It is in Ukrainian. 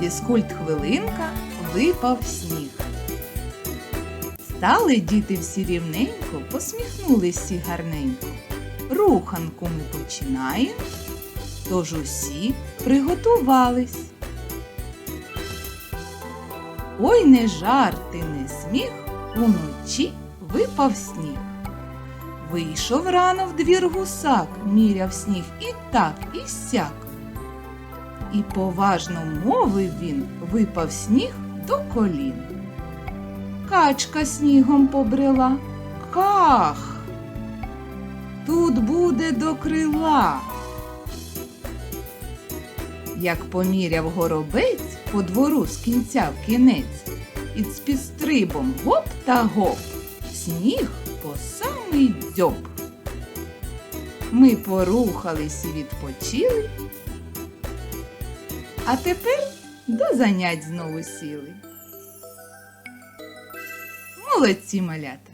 Фізкульт хвилинка випав сніг. Стали діти всі рівненько, посміхнулись всі гарненько. Руханку ми починаємо, тож усі приготувались. Ой, не жарти, не сміх, уночі випав сніг. Вийшов рано в двір гусак, міряв сніг і так, і сяк. І поважно мовив він, випав сніг до колін. Качка снігом побрела. Ках! Тут буде до крила. Як поміряв горобець по двору з кінця в кінець, і з підстрибом гоп та гоп, сніг по самий дзьоб. Ми порухались і відпочили, а тепер до занять знову сіли. Молодці малята!